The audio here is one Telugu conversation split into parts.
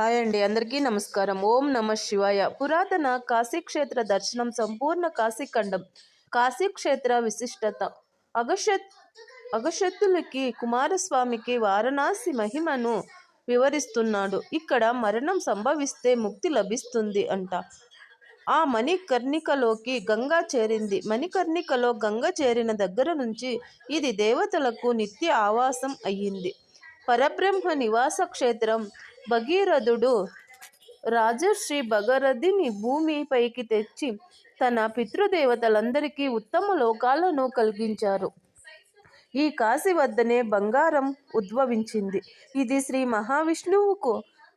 హాయ్ అండి అందరికీ నమస్కారం. ఓం నమ శివాయ. పురాతన కాశీక్షేత్ర దర్శనం సంపూర్ణ కాశీఖండం. కాశీక్షేత్ర విశిష్టత. అగషత్ అగశత్తులకి కుమారస్వామికి వారణాసి మహిమను వివరిస్తున్నాడు. ఇక్కడ మరణం సంభవిస్తే ముక్తి లభిస్తుంది అంట. ఆ మణికర్ణికలోకి గంగా చేరింది. మణికర్ణికలో గంగ చేరిన దగ్గర నుంచి ఇది దేవతలకు నిత్య ఆవాసం అయ్యింది. పరబ్రహ్మ నివాస క్షేత్రం భగీరథుడు రాజర్షి భగరథిని భూమిపైకి తెచ్చి తన పితృదేవతలందరికీ ఉత్తమ లోకాలను కలిగించారు. ఈ కాశీ వద్దనే బంగారం ఉద్భవించింది. ఇది శ్రీ మహావిష్ణువుకు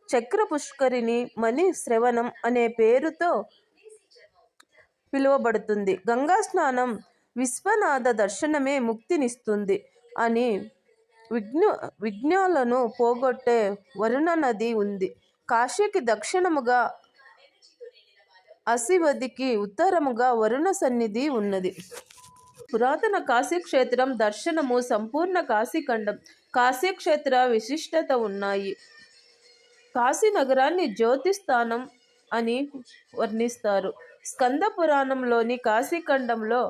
చక్ర పుష్కరిణి మణి శ్రవణం అనే పేరుతో పిలువబడుతుంది. గంగా స్నానం విశ్వనాథ దర్శనమే ముక్తినిస్తుంది అని విఘ్న విఘ్నాలను పోగొట్టే వరుణ నది ఉంది. కాశీకి దక్షిణముగా అసివదికి ఉత్తరముగా వరుణ సన్నిధి ఉన్నది. పురాతన కాశీక్షేత్రం దర్శనము సంపూర్ణ కాశీఖండం కాశీక్షేత్ర విశిష్టత ఉన్నాయి. కాశీ నగరాన్ని జ్యోతిస్థానం అని వర్ణిస్తారు. స్కంద పురాణంలోని కాశీఖండంలో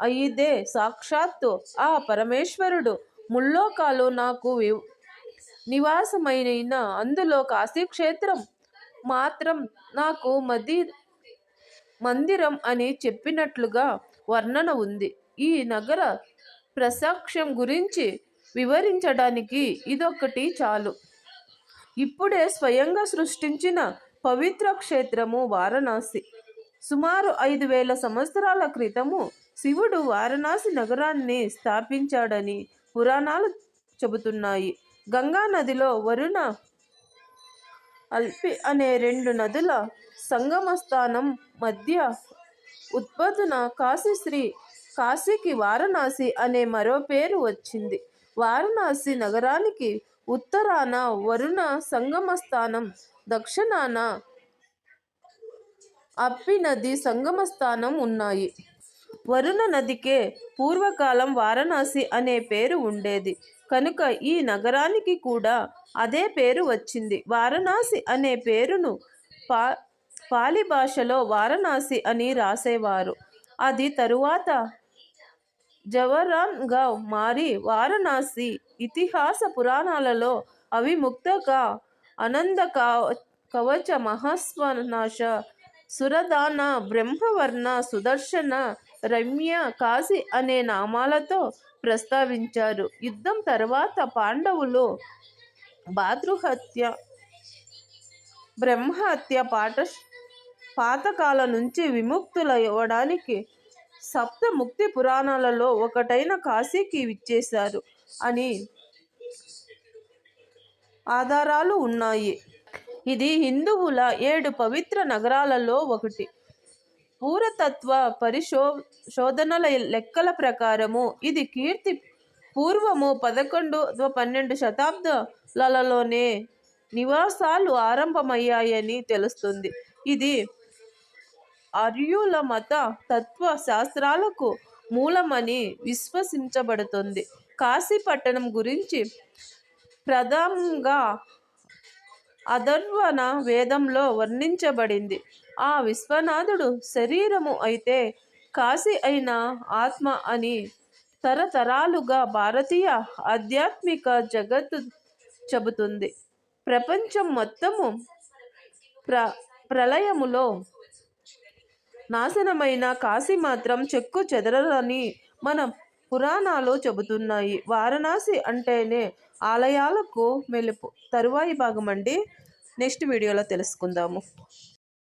అయిదే సాక్షాత్తు ఆ పరమేశ్వరుడు ముల్లోకాలు నాకు వి- నివాసమైన అందులో కాశీక్షేత్రం మాత్రం నాకు మది మందిరం అని చెప్పినట్లుగా వర్ణన ఉంది. ఈ నగర ప్రసాక్ష్యం గురించి వివరించడానికి ఇదొకటి చాలు. ఇప్పుడే స్వయంగా సృష్టించిన పవిత్ర క్షేత్రము వారణాసి. సుమారు ఐదు వేల సంవత్సరాల క్రితము శివుడు వారణాసి నగరాన్ని స్థాపించాడని పురాణాలు చెబుతున్నాయి. గంగా నదిలో వరుణ అల్పి అనే రెండు నదుల సంగమ స్థానం మధ్య కాశీ కాశీశ్రీ కాశీకి వారణాసి అనే మరో పేరు వచ్చింది. వారణాసి నగరానికి ఉత్తరాన వరుణ సంగమ స్థానం దక్షిణాన అప్పి నది సంగమ స్థానం ఉన్నాయి. వరుణ నదికే పూర్వకాలం వారణాసి అనే పేరు ఉండేది. కనుక ఈ నగరానికి కూడా అదే పేరు వచ్చింది. వారణాసి అనే పేరును పా పాలి భాషలో వారణాసి అని రాసేవారు. అది తరువాత జవరాన్గా మారి వారణాసి ఇతిహాస పురాణాలలో అవిముక్తగా అనంద కవ- కవచ మహాస్వనాశ సురదాన బ్రహ్మవర్ణ సుదర్శన రమ్య కాశీ అనే నామాలతో ప్రస్తావించారు. యుద్ధం తర్వాత పాండవులు భాతృహత్య బ్రహ్మహత్య పాట పాతకాల నుంచి విముక్తులవ్వడానికి సప్త ముక్తి పురాణాలలో ఒకటైన కాశీకి విచ్చేశారు అని ఆధారాలు ఉన్నాయి. ఇది హిందువుల ఏడు పవిత్ర నగరాలలో ఒకటి. పూరతత్వ పరిశో శోధనల లెక్కల ప్రకారము ఇది కీర్తి పూర్వము పదకొండు పన్నెండు శతాబ్దాలలోనే నివాసాలు ఆరంభమయ్యాయని తెలుస్తుంది. ఇది ఆర్యుల మత తత్వ శాస్త్రాలకు మూలమని విశ్వసించబడుతుంది. కాశీపట్టణం గురించి ప్రథమంగా అధర్వణ వేదంలో వర్ణించబడింది. ఆ విశ్వనాథుడు శరీరము అయితే కాశీ అయిన ఆత్మ అని తరతరాలుగా భారతీయ ఆధ్యాత్మిక జగత్తు చెబుతుంది. ప్రపంచం మొత్తము ప్ర ప్రళయములో నాశనమైన కాశీ మాత్రం చెక్కు చెదరని మనం పురాణాలు చెబుతున్నాయి. వారణాసి అంటేనే ఆలయాలకు మెలుపు. తరువాయి భాగం అండి నెక్స్ట్ వీడియోలో తెలుసుకుందాము.